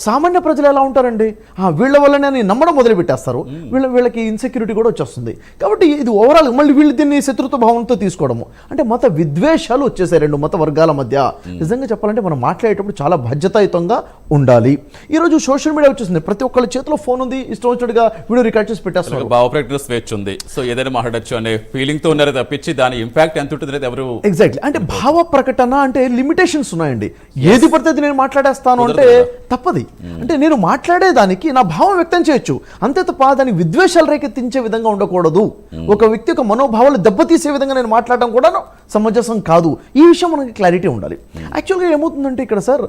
సామాన్య ప్రజలు ఎలా ఉంటారండి? ఆ, వీళ్ళ వల్లనే అని నమ్మడం మొదలు పెట్టేస్తారు వీళ్ళ వీళ్ళకి ఇన్సెక్యూరిటీ కూడా వచ్చేస్తుంది. కాబట్టి ఇది ఓవరాల్ మళ్ళీ వీళ్ళు దీన్ని శత్రుత్వ భావంతో తీసుకోవడము. అంటే మత విద్వేషాలు వచ్చేసాయి రెండు మత వర్గాల మధ్య. నిజంగా చెప్పాలంటే మనం మాట్లాడేటప్పుడు చాలా బాధ్యతాయుతంగా ఉండాలి. ఈరోజు సోషల్ మీడియా వచ్చేసింది. ప్రతి ఒక్కళ్ళ చేతిలో ఫోన్ ఉంది. ఇష్టం వచ్చినట్టుగా వీడియో రికార్డ్ చేసి పెట్టేస్తున్నారు భావ ప్రకటన స్వేచ్ఛ ఉంది. సో ఏదైనా మాట్లాడచ్చు అనే ఫీలింగ్తో ఉన్నారు తప్పించి దాని ఇంపాక్ట్ ఎంత ఉంటుంది ఎవరు ఎగ్జాక్ట్లీ అంటే భావ ప్రకటన అంటే లిమిటేషన్స్ ఉన్నాయండి. ఏది పడితే నేను మాట్లాడేస్తాను అంటే తప్పది. అంటే నేను మాట్లాడేదానికి నా భావం వ్యక్తం చేయొచ్చు. అంతే తప్ప దాని విద్వేషాలు రేకెత్తించే విధంగా ఉండకూడదు. ఒక వ్యక్తి యొక్క మనోభావాలు దెబ్బతీసే విధంగా నేను మాట్లాడడం కూడా సమంజసం కాదు. ఈ విషయం మనకి క్లారిటీ ఉండాలి. యాక్చువల్గా ఏమవుతుందంటే ఇక్కడ సార్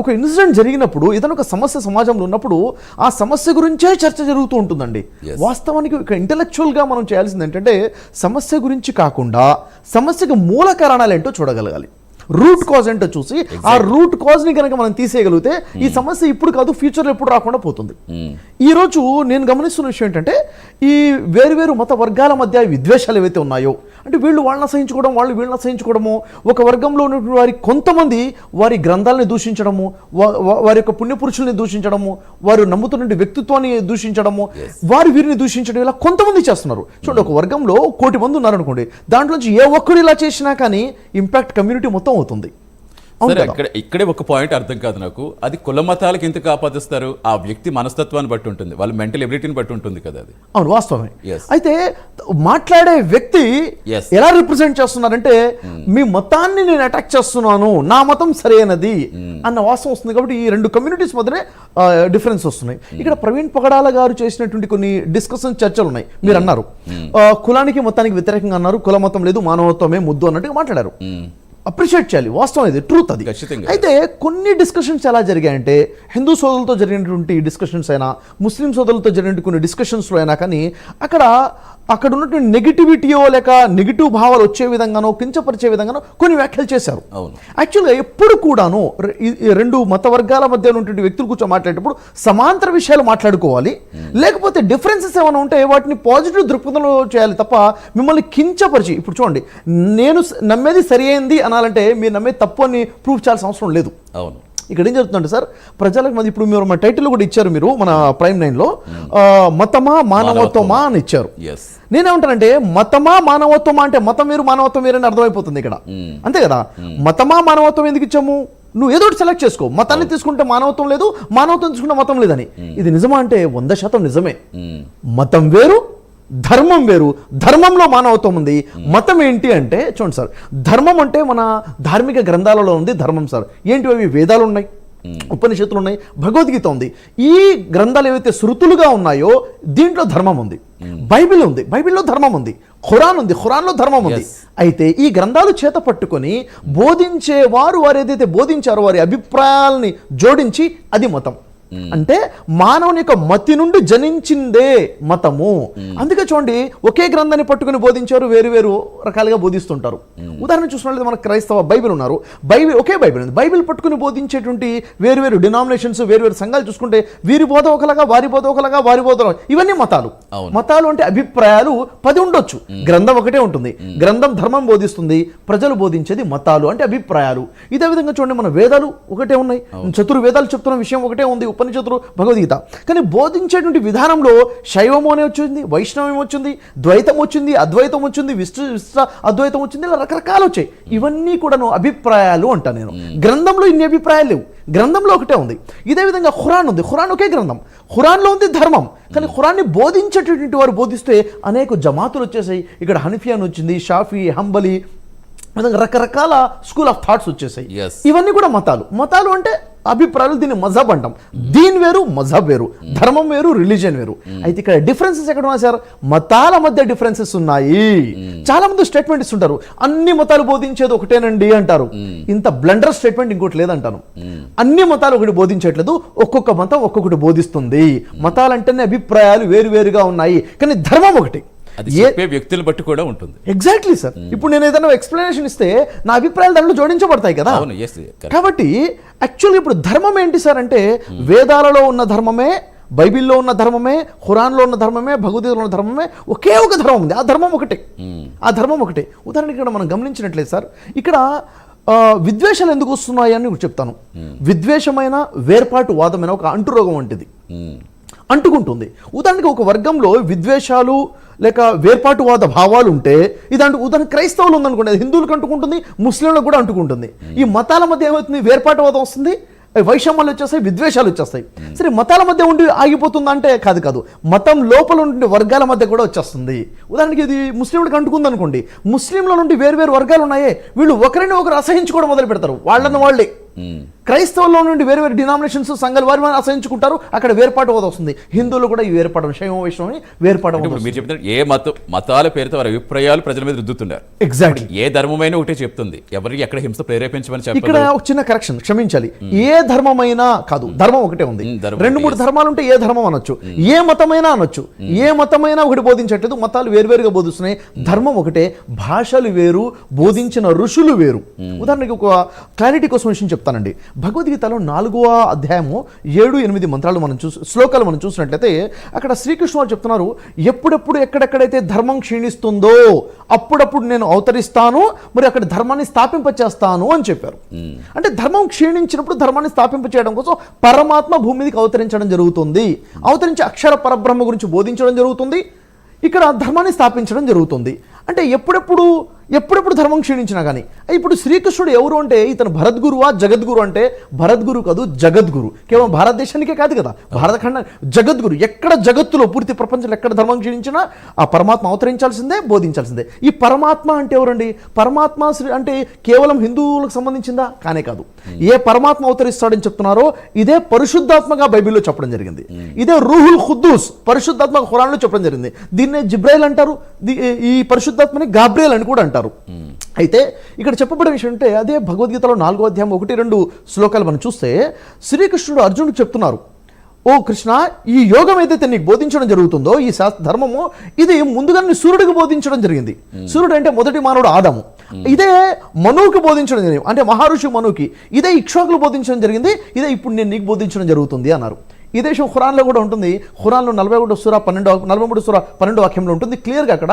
ఒక ఇన్సిడెంట్ జరిగినప్పుడు ఏదైనా ఒక సమస్య సమాజంలో ఉన్నప్పుడు ఆ సమస్య గురించే చర్చ జరుగుతూ ఉంటుందండి. వాస్తవానికి ఒక ఇంటలెక్చువల్గా మనం చేయాల్సింది ఏంటంటే సమస్య గురించి కాకుండా సమస్యకు మూల కారణాలు ఏంటో చూడగలగాలి. రూట్ కాజ్ ఏంటో చూసి ఆ రూట్ కాజ్ని కనుక మనం తీసేయగలిగితే ఈ సమస్య ఇప్పుడు కాదు ఫ్యూచర్లో ఎప్పుడు రాకుండా పోతుంది. ఈ రోజు నేను గమనిస్తున్న విషయం ఏంటంటే ఈ వేరువేరు మత వర్గాల మధ్య విద్వేషాలు ఏవైతే ఉన్నాయో అంటే వీళ్ళు వాళ్ళని అసహించుకోవడం వాళ్ళు వీళ్ళని అసహించుకోవడము ఒక వర్గంలో ఉన్నటువంటి వారి కొంతమంది వారి గ్రంథాలని దూషించడము వారి యొక్క పుణ్యపురుషుల్ని దూషించడము వారు నమ్ముతున్న వ్యక్తిత్వాన్ని దూషించడము వారు వీరిని దూషించడం ఇలా కొంతమంది చేస్తున్నారు. చూడండి ఒక వర్గంలో కోటి మంది ఉన్నారనుకోండి దాంట్లోంచి ఏ ఒక్కడు ఇలా చేసినా కానీ ఇంపాక్ట్ కమ్యూనిటీ మొత్తం అవుతుంది సరే కదా? ఇక్కడ ఒక పాయింట్ అర్థం కాదు నాకు. అది కుల మతాలకు ఎందుకు ఆపాదిస్తారు? ఆ వ్యక్తి మనస్తత్వాన్ని బట్టి ఉంటుంది. వాళ్ళ మెంటల్ ఎబిలిటీని బట్టి ఉంటుంది కదా అది. అవును వాస్తవమే. అయితే మాట్లాడే వ్యక్తి. ఎలా రిప్రజెంట్ చేస్తున్నారంటే మీ మతాన్ని నేను అటాక్ చేస్తున్నాను. నా మతం సరైనది. అన్న వాస్తవం వస్తుంది కాబట్టి ఈ రెండు కమ్యూనిటీస్ మధ్యనే డిఫరెన్స్ వస్తున్నాయి. ఇక్కడ ప్రవీణ్ పగడాల గారు చేసినటువంటి కొన్ని డిస్కషన్ చర్చలు ఉన్నాయి. మీరు అన్నారు. కులానికి మొత్తానికి వ్యతిరేకంగా అన్నారు. కుల మతం లేదు మానవత్వమే ముద్దు అన్నట్టుగా మాట్లాడారు. అప్రిషియేట్ చేయాలి. వాస్తవం ఇది ట్రూత్ అది. అయితే కొన్ని డిస్కషన్స్ ఎలా జరిగాయంటే హిందూ సోదరులతో జరిగినటువంటి డిస్కషన్స్ అయినా ముస్లిం సోదరులతో జరిగినటువంటి కొన్ని డిస్కషన్స్లో అయినా కానీ అక్కడ అక్కడ ఉన్నటువంటి నెగిటివిటీయో లేక నెగిటివ్ భావాలు వచ్చే విధంగానో కించపరిచే విధంగానో కొన్ని వ్యాఖ్యలు చేశారు. అవును. యాక్చువల్గా ఎప్పుడు కూడాను రెండు మత వర్గాల మధ్య ఉన్నటువంటి వ్యక్తులు కూర్చొని మాట్లాడేటప్పుడు సమాంతర విషయాలు మాట్లాడుకోవాలి. లేకపోతే డిఫరెన్సెస్ ఏమైనా ఉంటే వాటిని పాజిటివ్ దృక్పథంలో చేయాలి తప్ప మిమ్మల్ని కించపరిచి ఇప్పుడు చూడండి నేను నమ్మేది సరి అయింది అనాలంటే మీరు నమ్మేది తప్పు అని ప్రూఫ్ చేయాల్సిన అవసరం లేదు. అవును. ఇక్కడ ఏం జరుగుతుందంటే సార్ ప్రజలకు మంది ఇప్పుడు మీరు మన టైటిల్ కూడా ఇచ్చారు మీరు మన ప్రైమ్ నైన్లో ఆ, మతమా మానవత్వమా అని ఇచ్చారు. నేనేమంటానంటే మతమా మానవత్వమా అంటే మతం వేరు మానవత్వం వేరు అని అర్థమైపోతుంది ఇక్కడ. అంతే కదా? మతమా మానవత్వం ఎందుకు ఇచ్చాము? నువ్వు ఏదో ఒకటి సెలెక్ట్ చేసుకో. మతాన్ని తీసుకుంటే మానవత్వం లేదు మానవత్వం తీసుకుంటే మతం లేదని. ఇది నిజమా అంటే వంద శాతం నిజమే. మతం వేరు ధర్మం వేరు ధర్మంలో మానవత్వం ఉంది. మతం ఏంటి అంటే చూడండి సార్ ధర్మం అంటే మన ధార్మిక గ్రంథాలలో ఉంది ధర్మం సార్. ఏంటి అవి వేదాలు ఉన్నాయి ఉపనిషత్తులు ఉన్నాయి భగవద్గీత ఉంది. ఈ గ్రంథాలు ఏవైతే శృతులుగా ఉన్నాయో దీంట్లో ధర్మం ఉంది. బైబిల్ ఉంది బైబిల్లో ధర్మం ఉంది. ఖురాన్ ఉంది ఖురాన్లో ధర్మం ఉంది. అయితే ఈ గ్రంథాలు చేత పట్టుకొని బోధించే వారు వారు ఏదైతే బోధించారో వారి అభిప్రాయాల్ని జోడించి అది మతం. అంటే మానవుని యొక్క మతి నుండి జనించిందే మతము. అందుకే చూడండి ఒకే గ్రంథాన్ని పట్టుకుని బోధించారు వేరు వేరు రకాలుగా బోధిస్తుంటారు. ఉదాహరణ చూసినట్లయితే మన క్రైస్తవ బైబిల్ ఉన్నారు. బైబిల్ ఒకే బైబిల్ ఉంది. బైబిల్ పట్టుకుని బోధించేటువంటి వేరు వేరు డినామినేషన్స్ వేరు వేరు సంఘాలు చూసుకుంటే వీరి బోధ ఒకలాగా వారి బోధ ఒకలాగా వారి బోధ. ఇవన్నీ మతాలు. మతాలు అంటే అభిప్రాయాలు పది ఉండొచ్చు. గ్రంథం ఒకటే ఉంటుంది. గ్రంథం ధర్మం బోధిస్తుంది. ప్రజలు బోధించేది మతాలు అంటే అభిప్రాయాలు. ఇదే విధంగా చూడండి మన వేదాలు ఒకటే ఉన్నాయి. చతుర్వేదాలు చెప్తున్న విషయం ఒకటే ఉంది. ఉపనిషత్తులు భగవద్గీత. కానీ బోధించేటువంటి విధానంలో శైవము అనే వచ్చింది వైష్ణవం వచ్చింది ద్వైతం వచ్చింది అద్వైతం వచ్చింది విష్ణు విశ్వ అద్వైతం వచ్చింది ఇలా రకరకాలు వచ్చాయి. ఇవన్నీ కూడాను అభిప్రాయాలు అంటా నేను. గ్రంథంలో ఇన్ని అభిప్రాయాలు లేవు. గ్రంథంలో ఒకటే ఉంది. ఇదే విధంగా ఖురాన్ ఉంది. ఖురాన్ ఒకే గ్రంథం. ఖురాన్లో ఉంది ధర్మం. కానీ ఖురాన్ని బోధించేటటువంటి వారు బోధిస్తే అనేక జమాతులు వచ్చేసాయి. ఇక్కడ హనిఫియాన్ వచ్చింది షాఫీ హంబలి విధంగా రకరకాల స్కూల్ ఆఫ్ థాట్స్ వచ్చేసాయి. ఇవన్నీ కూడా మతాలు. మతాలు అంటే అభిప్రాయాలు దీన్ని మజహబ్ అంటాం. దీని వేరు మజహబ్ వేరు. ధర్మం వేరు రిలీజియన్ వేరు. అయితే ఇక్కడ డిఫరెన్సెస్ ఎక్కడ ఉన్నాయి సార్? మతాల మధ్య డిఫరెన్సెస్ ఉన్నాయి. చాలా మంది స్టేట్మెంట్ ఇస్తుంటారు. అన్ని మతాలు బోధించేది ఒకటేనండి అంటారు. ఇంత బ్లండర్ స్టేట్మెంట్ ఇంకోటి లేదంటాను. అన్ని మతాలు ఒకటి బోధించట్లేదు. ఒక్కొక్క మతం ఒక్కొక్కటి బోధిస్తుంది. మతాలంటేనే అభిప్రాయాలు వేరు వేరుగా ఉన్నాయి. కానీ ధర్మం ఒకటి. చెప్పే వ్యక్తులు బట్టి కూడా ఉంటుంది. ఎగ్జాక్ట్లీ సార్ ఇప్పుడు నేను ఏదైనా ఎక్స్ప్లెనేషన్ ఇస్తే నా అభిప్రాయాలు దాంట్లో జోడించబడతాయి కదా. అవును కాబట్టి యాక్చువల్గా ఇప్పుడు ధర్మం ఏంటి సార్ అంటే వేదాలలో ఉన్న ధర్మమే బైబిల్లో ఉన్న ధర్మమే ఖురాన్లో ఉన్న ధర్మమే భగవద్గీతలో ఉన్న ధర్మమే ఒకే ఒక ధర్మం ఉంది. ఆ ధర్మం ఒకటే. ఆ ధర్మం ఒకటే. ఉదాహరణకి ఇక్కడ మనం గమనించినట్లయితే సార్ ఇక్కడ విద్వేషాలు ఎందుకు వస్తున్నాయి అని ఒకటి చెప్తాను విద్వేషమైన వేర్పాటు వాదమైన ఒక అంటురోగం వంటిది. అంటుకుంటుంది. ఉదాహరణకి ఒక వర్గంలో విద్వేషాలు లేక వేర్పాటువాద భావాలు ఉంటే ఇదంటే ఉదాహరణ క్రైస్తవులు ఉందనుకోండి అది హిందువులకు అంటుకుంటుంది ముస్లింలకు కూడా అంటుకుంటుంది. ఈ మతాల మధ్య ఏమవుతుంది? వేర్పాటువాదం వస్తుంది వైషమ్యాలు వచ్చేస్తాయి విద్వేషాలు వచ్చేస్తాయి. సరే మతాల మధ్య ఉండి ఆగిపోతుందా అంటే కాదు కాదు మతం లోపల ఉండే వర్గాల మధ్య కూడా వచ్చేస్తుంది. ఉదాహరణకి ఇది ముస్లింలకు అంటుకుంది అనుకోండి ముస్లింల నుండి వేరు వేరు వర్గాలు ఉన్నాయే వీళ్ళు ఒకరిని ఒకరు అసహించుకోవడం మొదలు పెడతారు వాళ్ళని వాళ్ళే. ఉమ్. క్రైస్తవుల్లో నుండి వేరు వేరు డినామినేషన్స్ సంఘాలు వారి వారిని అసహించుకుంటారు అక్కడ వేర్పాటు వద వస్తుంది. హిందువులు కూడా ఈ వేర్పాటు శైవ వైష్ణవం ఇప్పుడు మీరు చెప్తున్నారు ఏ మతం మతాల పేరుతో వారి అభిప్రాయాలు ప్రజల మీద రుద్దుతున్నారు ఎగ్జాక్ట్లీ ఏ ధర్మమైనా ఒకటే చెప్తుంది. ఎవరికి ఎక్కడ హింస ప్రేరేపించమని ఇక్కడ చెప్పదు ఒక చిన్న కరెక్షన్ క్షమించాలి. ఏ ధర్మమైనా కాదు ధర్మం ఒకటే ఉంది. రెండు మూడు. ధర్మాలు ఉంటే ఏ ధర్మం అనొచ్చు. ఏ మతమైనా అనొచ్చు. ఏ మతమైనా ఒకటి బోధించట్లేదు. మతాలు వేరువేరుగా బోధిస్తున్నాయి. ధర్మం ఒకటే. భాషలు వేరు బోధించిన ఋషులు వేరు. ఉదాహరణకి ఒక క్లారిటీ కోసం విషయం చెప్తానండి. భగవద్గీతలో నాలుగవ అధ్యాయము ఏడు ఎనిమిది మంత్రాలు మనం చూసి శ్లోకాలు మనం చూసినట్లయితే అక్కడ శ్రీకృష్ణ వారు చెప్తున్నారు ఎప్పుడెప్పుడు ఎక్కడెక్కడైతే ధర్మం క్షీణిస్తుందో అప్పుడప్పుడు నేను అవతరిస్తాను మరి అక్కడ ధర్మాన్ని స్థాపింపచేస్తాను అని చెప్పారు. అంటే ధర్మం క్షీణించినప్పుడు ధర్మాన్ని స్థాపింప చేయడం కోసం పరమాత్మ భూమి మీదకి అవతరించడం జరుగుతుంది. అవతరించి అక్షర పరబ్రహ్మ గురించి బోధించడం జరుగుతుంది. ఇక్కడ ధర్మాన్ని స్థాపించడం జరుగుతుంది. అంటే ఎప్పుడెప్పుడు ఎప్పుడెప్పుడు ధర్మం క్షీణించినా కానీ ఇప్పుడు శ్రీకృష్ణుడు ఎవరు అంటే? ఇతను భరద్గురువా? జగద్గురు అంటే భరద్గురు కాదు జగద్గురు. కేవలం భారతదేశానికే కాదు కదా. భారతఖండ జగద్గురు. ఎక్కడ జగత్తులో పూర్తి ప్రపంచంలో ఎక్కడ ధర్మం క్షీణించినా ఆ పరమాత్మ అవతరించాల్సిందే బోధించాల్సిందే. ఈ పరమాత్మ అంటే ఎవరండి? పరమాత్మ శ్రీ అంటే కేవలం హిందువులకు సంబంధించిందా? కానే కాదు. ఏ పరమాత్మ అవతరిస్తాడని చెప్తున్నారో ఇదే పరిశుద్ధాత్మగా బైబిల్లో చెప్పడం జరిగింది. ఇదే రూహుల్ ఖుద్దూస్ పరిశుద్ధాత్మ ఖురాన్లో చెప్పడం జరిగింది. దీన్నే జిబ్రైల్ అంటారు. ఈ పరిశుద్ధాత్మని గాబ్రియల్ అని కూడా అంటారు. అయితే ఇక్కడ చెప్పబడిన విషయం అంటే అదే భగవద్గీతలో నాలుగో అధ్యాయం ఒకటి రెండు శ్లోకాలు మనం చూస్తే శ్రీకృష్ణుడు అర్జునుడికి చెప్తున్నారు ఓ కృష్ణ ఈ యోగం ఏదైతే నీకు బోధించడం జరుగుతుందో ఈ శాస్త్ర ధర్మము ఇది ముందుగా నీ సూర్యుడికి బోధించడం జరిగింది. సూర్యుడు అంటే మొదటి మానవుడు ఆదాము. ఇదే మనువుకి బోధించడం జరిగింది. అంటే మహర్షి మనువుకి. ఇదే ఇక్ష్వాకులు బోధించడం జరిగింది. ఇదే ఇప్పుడు నేను నీకు బోధించడం జరుగుతుంది అన్నారు. ఇదే విషయం ఖురాన్లో కూడా ఉంటుంది. ఖురాన్లో నలభై ఒకటి సుర పన్నెండు నలభై మూడు సుర పన్నెండు వాక్యంలో ఉంటుంది. క్లియర్గా అక్కడ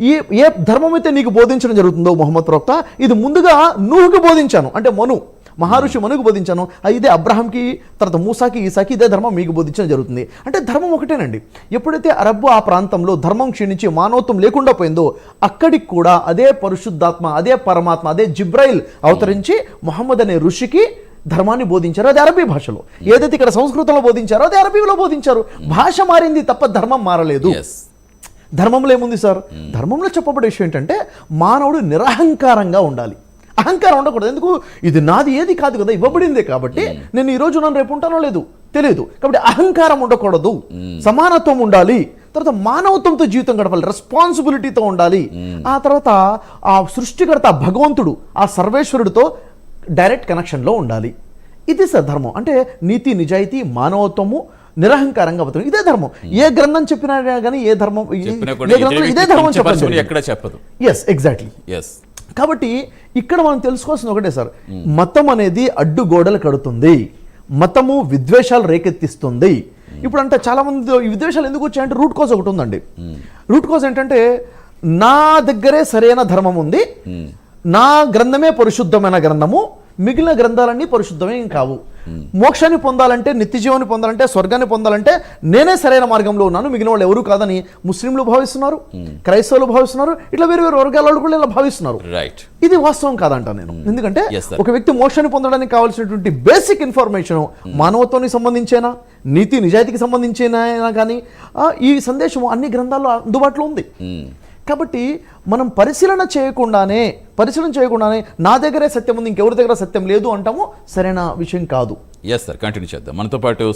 ఏ ఏ ధర్మం అయితే నీకు బోధించడం జరుగుతుందో మొహమ్మద్ ప్రవక్త ఇది ముందుగా నువ్వుకి బోధించాను. అంటే మను మహర్షి మనుకు బోధించాను. ఇదే అబ్రహాంకి తర్వాత మూసాకి ఈసాకి ఇదే ధర్మం మీకు బోధించడం జరుగుతుంది. అంటే ధర్మం ఒకటేనండి. ఎప్పుడైతే అరబ్బు ఆ ప్రాంతంలో ధర్మం క్షీణించి మానవత్వం లేకుండా పోయిందో అక్కడికి కూడా అదే పరిశుద్ధాత్మ అదే పరమాత్మ అదే జిబ్రైల్ అవతరించి మొహమ్మద్ అనే ఋషికి ధర్మాన్ని బోధించారో. అది అరబీ భాషలో. ఏదైతే ఇక్కడ సంస్కృతంలో బోధించారో అది అరబీలో బోధించారు. భాష మారింది తప్ప ధర్మం మారలేదు. ధర్మంలో ఏముంది సార్? ధర్మంలో చెప్పబడే విషయం ఏంటంటే మానవుడు నిరహంకారంగా ఉండాలి. అహంకారం ఉండకూడదు. ఎందుకు? ఇది నాది ఏది కాదు కదా ఇవ్వబడిందే కాబట్టి నేను ఈ రోజు నన్ను రేపు ఉంటానో లేదు తెలియదు. కాబట్టి అహంకారం ఉండకూడదు. సమానత్వం ఉండాలి. తర్వాత మానవత్వంతో జీవితం గడపాలి. రెస్పాన్సిబిలిటీతో ఉండాలి. ఆ తర్వాత ఆ సృష్టికర్త భగవంతుడు ఆ సర్వేశ్వరుడితో డైరెక్ట్ కనెక్షన్లో ఉండాలి. ఇది సార్ ధర్మం. అంటే నీతి నిజాయితీ మానవత్వము నిరహంకారంగా బతకడం ఇదే ధర్మం. ఏ గ్రంథం చెప్పినా కానీ ఏ ధర్మం ఏ గ్రంథంలో ఇదే ధర్మం చెప్పండి. ఎక్కడ చెప్పదు. ఎస్ ఎగ్జాక్ట్లీ ఎస్ కాబట్టి ఇక్కడ మనం తెలుసుకోవాల్సింది ఒకటే సార్. మతం అనేది అడ్డుగోడలు కడుతుంది. మతము విద్వేషాలు రేకెత్తిస్తుంది. ఇప్పుడు అంటే చాలా మంది ఈ విద్వేషాలు ఎందుకు వచ్చాయంటే రూట్ కాజ్ ఒకటి ఉందండి. రూట్ కాజ్ ఏంటంటే నా దగ్గరే సరైన ధర్మం ఉంది. నా గ్రంథమే పరిశుద్ధమైన గ్రంథము. మిగిలిన గ్రంథాలన్నీ పరిశుద్ధమేం కావు. మోక్షాన్ని పొందాలంటే నిత్య జీవాన్ని పొందాలంటే స్వర్గాన్ని పొందాలంటే నేనే సరైన మార్గంలో ఉన్నాను. మిగిలిన వాళ్ళు ఎవరు కాదని ముస్లింలు భావిస్తున్నారు క్రైస్తవులు భావిస్తున్నారు ఇట్లా వేరు వేరు వర్గాల వాళ్ళు కూడా ఇలా భావిస్తున్నారు. రైట్ ఇది వాస్తవం కాదంట నేను. ఎందుకంటే Yes, sir. ఒక వ్యక్తి మోక్షాన్ని పొందడానికి కావాల్సినటువంటి బేసిక్ ఇన్ఫర్మేషన్ మానవత్వానికి సంబంధించేనా నీతి నిజాయితీకి సంబంధించేనా కానీ ఈ సందేశం అన్ని గ్రంథాల్లో అందుబాటులో ఉంది. కాబట్టి మనం పరిశీలన చేయకుండానే పరిశీలన చేయకుండానే నా దగ్గరే సత్యం ఉంది ఇంకెవరి దగ్గర సత్యం లేదు అంటాము? సరైన విషయం కాదు. ఎస్ సార్ కంటిన్యూ చేద్దాం. మనతో పాటు